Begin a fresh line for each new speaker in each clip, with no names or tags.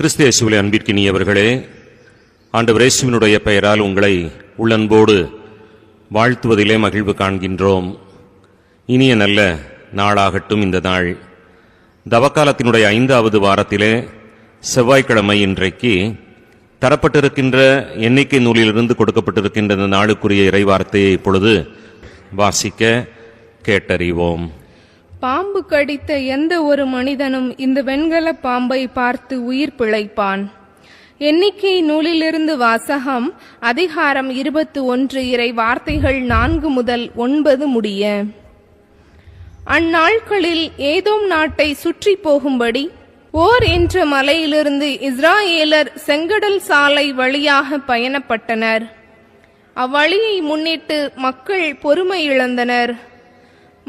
கிறிஸ்து அன்பிற்கினியவர்களே ஆண்டவர் இயேசுவினுடைய பெயரால் உங்களை உள்ளன்போடு வாழ்த்துவதிலே மகிழ்வு காண்கின்றோம். இனிய நல்ல நாளாகட்டும் இந்த நாள். தவக்காலத்தினுடைய ஐந்தாவது வாரத்திலே செவ்வாய்க்கிழமை இன்றைக்கு தரப்பட்டிருக்கின்ற எண்ணிக்கை நூலிலிருந்து கொடுக்கப்பட்டிருக்கின்ற இந்த நாளுக்குரிய இறைவார்த்தையை இப்பொழுது வாசிக்க கேட்டறிவோம்.
பாம்பு கடித்த எந்த ஒரு மனிதனும் இந்த வெண்கல பாம்பை பார்த்து உயிர் பிழைப்பான். எண்ணிக்கை நூலிலிருந்து வாசகம் அதிகாரம் இருபத்து ஒன்று இறை வார்த்தைகள் நான்கு முதல் ஒன்பது முடிய. அந்நாட்களில் ஏதோம் நாட்டை சுற்றி போகும்படி ஓர் என்ற மலையிலிருந்து இஸ்ராயேலர் செங்கடல் சாலை வழியாக பயணப்பட்டனர். அவ்வழியை முன்னிட்டு மக்கள் பொறுமை இழந்தனர்.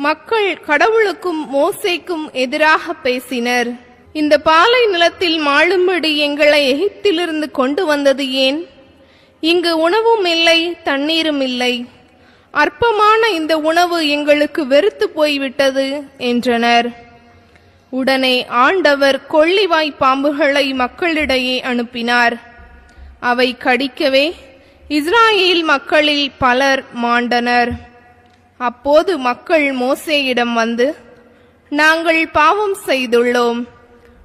மக்கள் கடவுளுக்கும் மோசைக்கும் எதிராக பேசினர். இந்த பாலை நிலத்தில் மாளும்படி எங்களை எகிப்திலிருந்து கொண்டு வந்தது ஏன்? இங்கு உணவும் இல்லை தண்ணீரும் இல்லை. அற்பமான இந்த உணவு எங்களுக்கு வெறுத்து போய்விட்டது என்றனர். உடனே ஆண்டவர் கொள்ளிவாய் பாம்புகளை மக்களிடையே அனுப்பினார். அவை கடிக்கவே இஸ்ராயேல் மக்களில் பலர் மாண்டனர். அப்போது மக்கள் மோசேயிடம் வந்து நாங்கள் பாவம் செய்துள்ளோம்.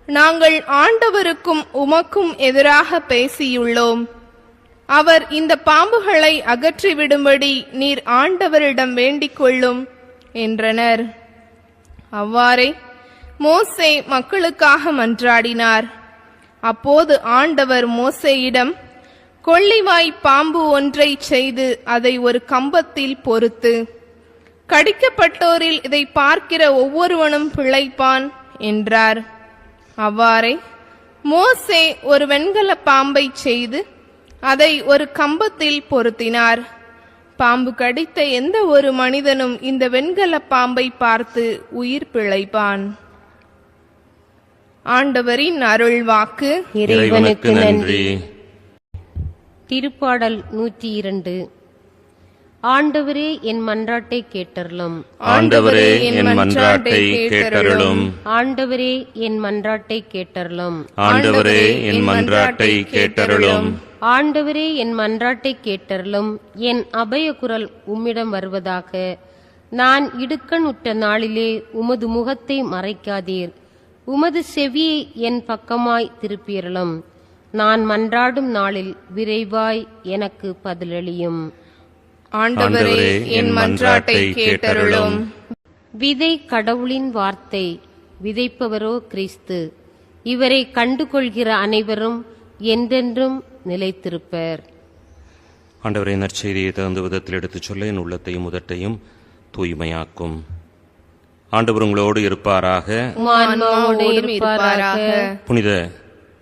நாங்கள் ஆண்டவருக்கும் உமக்கும் எதிராக பேசியுள்ளோம். அவர் இந்த பாம்புகளை அகற்றிவிடும்படி நீர் ஆண்டவரிடம் வேண்டிக் கொள்ளும் என்றனர். அவ்வாறே மோசே மக்களுக்காக மன்றாடினார். அப்போது ஆண்டவர் மோசேயிடம் கொள்ளிவாய் பாம்பு ஒன்றை செய்து அதை ஒரு கம்பத்தில் பொறுத்து. கடிக்கப்பட்டோரில் இதை பார்க்கிற ஒவ்வொருவனும் பிழைப்பான் என்றார். அவ்வாறே மோசே ஒரு வெண்கல பாம்பை செய்து அதை ஒரு கம்பத்தில் பொருத்தினார். பாம்பு கடித்த எந்த ஒரு மனிதனும் இந்த வெண்கல பாம்பை பார்த்து உயிர் பிழைப்பான். ஆண்டவரின் அருள் வாக்கு
இறைவனுக்கு நன்றி. திருப்பாடல் நூற்றி இரண்டு. ஆண்டவரே என் மன்றாட்டை கேட்டருளும்.
ஆண்டவரே என் மன்றாட்டை கேட்டருளும்.
ஆண்டவரே என் மன்றாட்டை கேட்டருளும்.
ஆண்டவரே என் மன்றாட்டை கேட்டருளும்.
ஆண்டவரே என் மன்றாட்டை கேட்டருளும். என் அபய குரல் உம்மிடம் வருவதாக. நான் இடுக்கண் உற்ற நாளிலே உமது முகத்தை மறைக்காதீர். உமது செவியை என் பக்கமாய் திருப்பியருளும். நான் மன்றாடும் நாளில் விரைவாய் எனக்கு பதிலளியும்.
ஆண்டவரே என் மன்றாட்டை கேட்டருளும்.
விதை கடவுளின் வார்த்தை விதைப்பவரோ கிறிஸ்து. இவரை கண்டுகொள்கிற அனைவரும் என்றென்றும் நிலைத்திருப்பர்.
ஆண்டவரே நற்செய்தியை தகுந்த விதத்தில் எடுத்துச் சொல்ல என் உள்ளத்தையும் உதட்டையும் தூய்மையாக்கும். ஆண்டவர் உங்களோடு இருப்பாராக. புனித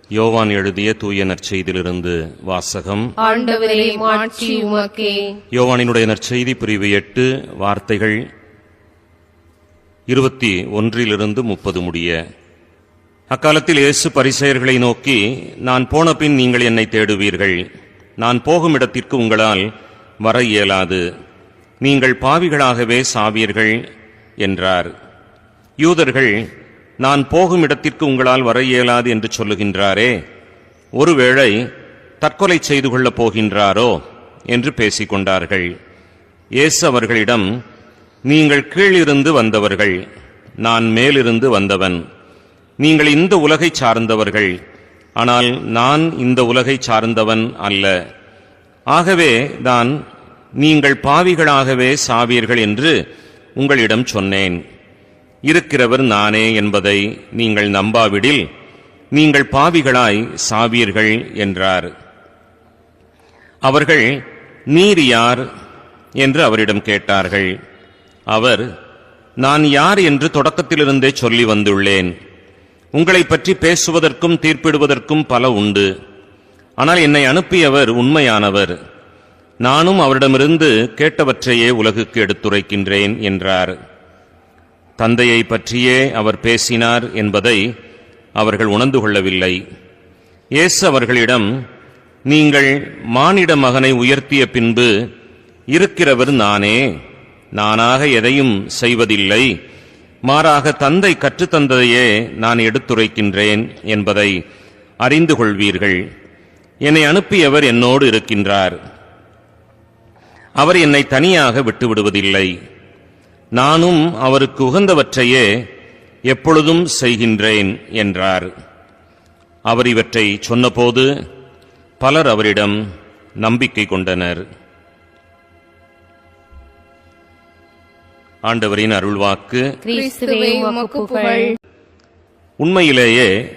யோவான் எழுதிய தூய நற்செய்தியிலிருந்து வாசகம்.
ஆண்டவரே மாட்சி உமக்கே.
யோவானினுடைய நற்செய்தி பிரிவு எட்டு வார்த்தைகள் இருபத்தி ஒன்றிலிருந்து முப்பது முடிய. அக்காலத்தில் இயேசு பரிசெயர்களை நோக்கி நான் போன பின் நீங்கள் என்னை தேடுவீர்கள். நான் போகும் இடத்திற்கு உங்களால் வர இயலாது. நீங்கள் பாவிகளாகவே சாவீர்கள் என்றார். யூதர்கள் நான் போகும் இடத்திற்கு உங்களால் வர இயலாது என்று சொல்லுகின்றாரே. ஒருவேளை தற்கொலை செய்து கொள்ளப் போகின்றாரோ என்று பேசிக்கொண்டார்கள். இயேசு அவர்களிடம் நீங்கள் கீழிருந்து வந்தவர்கள் நான் மேலிருந்து வந்தவன். நீங்கள் இந்த உலகை சார்ந்தவர்கள் ஆனால் நான் இந்த உலகை சார்ந்தவன் அல்ல. ஆகவே தான் நீங்கள் பாவிகளாகவே சாவீர்கள் என்று உங்களிடம் சொன்னேன். இருக்கிறவர் நானே என்பதை நீங்கள் நம்பாவிடில் நீங்கள் பாவிகளாய் சாவீர்கள் என்றார். அவர்கள் நீர் யார்? என்று அவரிடம் கேட்டார்கள். அவர் நான் யார் என்று தொடக்கத்திலிருந்தே சொல்லி வந்துள்ளேன். உங்களை பற்றி பேசுவதற்கும் தீர்ப்பிடுவதற்கும் பல உண்டு. ஆனால் என்னை அனுப்பியவர் உண்மையானவர். நானும் அவரிடமிருந்து கேட்டவற்றையே உலகுக்கு எடுத்துரைக்கின்றேன் என்றார். தந்தையை பற்றியே அவர் பேசினார் என்பதை அவர்கள் உணர்ந்து கொள்ளவில்லை. இயேசு அவர்களிடம் நீங்கள் மானிட மகனை உயர்த்திய பின்பு இருக்கிறவர் நானே. நானாக எதையும் செய்வதில்லை. மாறாக தந்தை கற்றுத்தந்ததையே நான் எடுத்துரைக்கின்றேன் என்பதை அறிந்து கொள்வீர்கள். என்னை அனுப்பியவர் என்னோடு இருக்கின்றார். அவர் என்னை தனியாக விட்டுவிடுவதில்லை. நானும் அவருக்கு உகந்தவற்றையே எப்பொழுதும் செய்கின்றேன் என்றார். அவர் இவற்றை சொன்னபோது பலர் அவரிடம் நம்பிக்கை கொண்டனர். ஆண்டவரின் அருள்வாக்கு. உண்மையிலேயே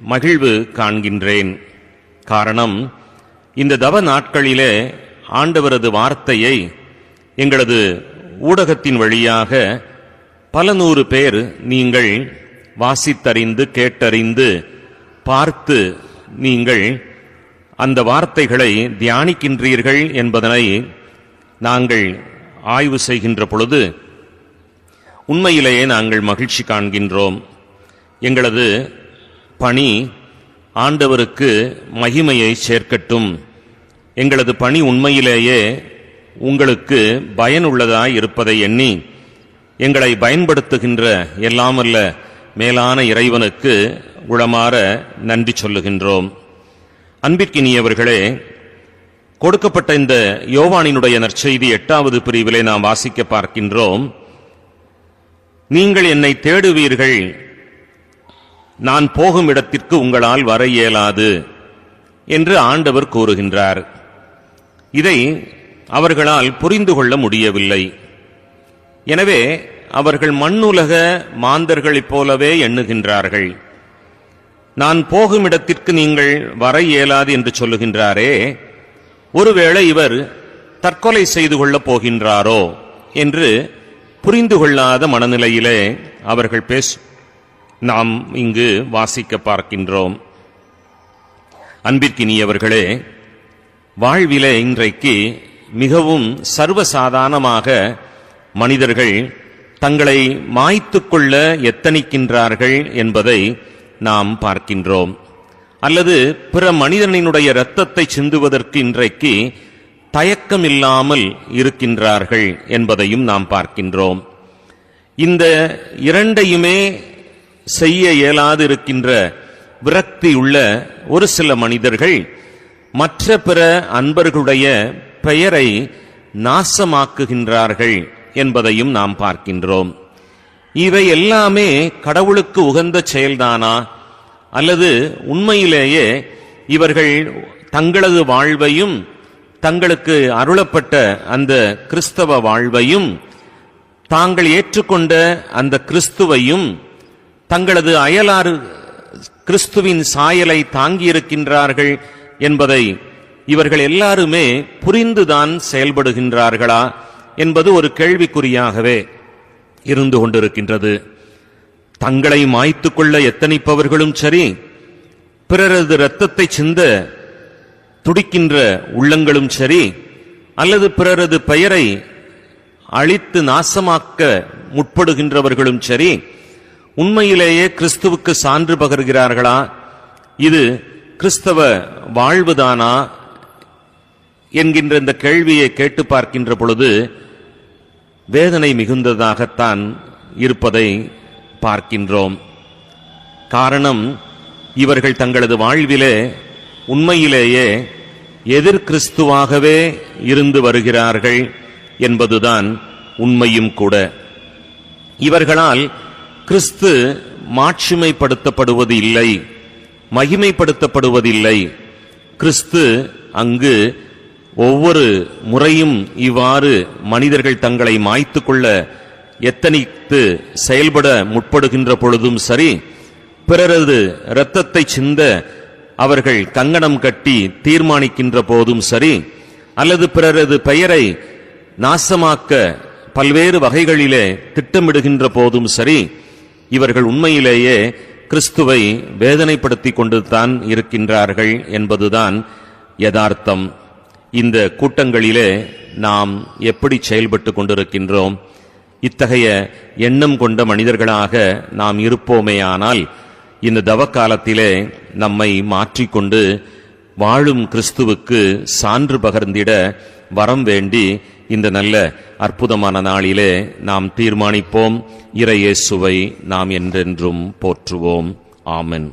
மகிழ்வு காண்கின்றேன். காரணம் இந்த தவ நாட்களிலே ஆண்டவரது வார்த்தையை எங்களது ஊடகத்தின் வழியாக பல நூறு பேர் நீங்கள் வாசித்தறிந்து கேட்டறிந்து பார்த்து நீங்கள் அந்த வார்த்தைகளை தியானிக்கின்றீர்கள் என்பதனை நாங்கள் ஆய்வு செய்கின்ற பொழுது உண்மையிலேயே நாங்கள் மகிழ்ச்சி காண்கின்றோம். எங்களது பணி ஆண்டவருக்கு மகிமையை சேர்க்கட்டும். எங்களது பணி உண்மையிலேயே உங்களுக்கு பயனுள்ளதாய் இருப்பதை எண்ணி எங்களை பயன்படுத்துகின்ற எல்லாமல்ல மேலான இறைவனுக்கு உளமாற நன்றி சொல்லுகின்றோம். அன்பிற்கினியவர்களே கொடுக்கப்பட்ட இந்த யோவானினுடைய நற்செய்தி எட்டாவது பிரிவிலே நாம் வாசிக்க பார்க்கின்றோம். நீங்கள் என்னை தேடுவீர்கள் நான் போகும் இடத்திற்கு உங்களால் வர இயலாது என்று ஆண்டவர் கூறுகின்றார். இதை அவர்களால் புரிந்து கொள்ள முடியவில்லை. எனவே அவர்கள் மண்ணுலக மாந்தர்களைப் போலவே எண்ணுகின்றார்கள். நான் போகும் இடத்திற்கு நீங்கள் வர இயலாது என்று சொல்லுகின்றாரே ஒருவேளை இவர் தற்கொலை செய்து கொள்ளப் போகின்றாரோ என்று புரிந்து கொள்ளாத மனநிலையிலே அவர்கள் பேச நாம் இங்கு வாசிக்க பார்க்கின்றோம். அன்பிற்கினியவர்களே வாழ்விலே இன்றைக்கு மிகவும் சர்வசாதாரணமாக மனிதர்கள் தங்களை மாய்த்துக்கொள்ள எத்தனிக்கின்றார்கள் என்பதை நாம் பார்க்கின்றோம். அல்லது பிற மனிதனினுடைய இரத்தத்தை சிந்துவதற்கு இன்றைக்கு தயக்கமில்லாமல் இருக்கின்றார்கள் என்பதையும் நாம் பார்க்கின்றோம். இந்த இரண்டையுமே செய்ய இயலாது இருக்கின்ற விரக்தி உள்ள ஒரு சில மனிதர்கள் மற்ற பிற அன்பர்களுடைய பெயரை நாசமாக்குகின்றார்கள் என்பதையும் நாம் பார்க்கின்றோம். இவை எல்லாமே கடவுளுக்கு உகந்த செயல்தானா? அல்லது உண்மையிலேயே இவர்கள் தங்களது வாழ்வையும் தங்களுக்கு அருளப்பட்ட அந்த கிறிஸ்தவ வாழ்வையும் தாங்கள் ஏற்றுக்கொண்ட அந்த கிறிஸ்துவையும் தங்களது அயலாறு கிறிஸ்துவின் சாயலை தாங்கியிருக்கின்றார்கள் என்பதை இவர்கள் எல்லாருமே புரிந்துதான் செயல்படுகின்றார்களா என்பது ஒரு கேள்விக்குறியாகவே இருந்து கொண்டிருக்கின்றது. தங்களை மாய்த்து கொள்ள எத்தனிப்பவர்களும் சரி பிறரது இரத்தத்தை சிந்த துடிக்கின்ற உள்ளங்களும் சரி அல்லது பிறரது பெயரை அழித்து நாசமாக்க முற்படுகின்றவர்களும் சரி உண்மையிலேயே கிறிஸ்துவுக்கு சான்று பகர்கிறார்களா? இது கிறிஸ்தவ வாழ்வுதானா? என்கின்ற இந்த கேள்வியை கேட்டு பார்க்கின்ற பொழுது வேதனை மிகுந்ததாகத்தான் இருப்பதை பார்க்கின்றோம். காரணம் இவர்கள் தங்களது வாழ்விலே உண்மையிலேயே எதிர் கிறிஸ்துவாகவே இருந்து வருகிறார்கள் என்பதுதான் உண்மையும் கூட. இவர்களால் கிறிஸ்து மாட்சிமைப்படுத்தப்படுவது இல்லை மகிமைப்படுத்தப்படுவதில்லை. கிறிஸ்து அங்கு ஒவ்வொரு முறையும் இவ்வாறு மனிதர்கள் தங்களை மாய்த்து கொள்ள எத்தனித்து செயல்பட முற்படுகின்ற பொழுதும் சரி பிறரது இரத்தத்தை சிந்த அவர்கள் கங்கணம் கட்டி தீர்மானிக்கின்ற போதும் சரி அல்லது பிறரது பெயரை நாசமாக்க பல்வேறு வகைகளிலே திட்டமிடுகின்ற போதும் சரி இவர்கள் உண்மையிலேயே கிறிஸ்துவை வேதனைப்படுத்திக் கொண்டு தான் இருக்கின்றார்கள் என்பதுதான் யதார்த்தம். இந்த கூட்டங்களிலே நாம் எப்படி செயல்பட்டு கொண்டிருக்கின்றோம் இத்தகைய எண்ணம் கொண்ட மனிதர்களாக நாம் இருப்போமேயானால் இந்த தவக்காலத்திலே நம்மை மாற்றிக்கொண்டு வாழும் கிறிஸ்துவுக்கு சான்று பகர்ந்திட வரம் வேண்டி இந்த நல்ல அற்புதமான நாளிலே நாம் தீர்மானிப்போம். இறையேசுவை நாம் என்றென்றும் போற்றுவோம். ஆமென்.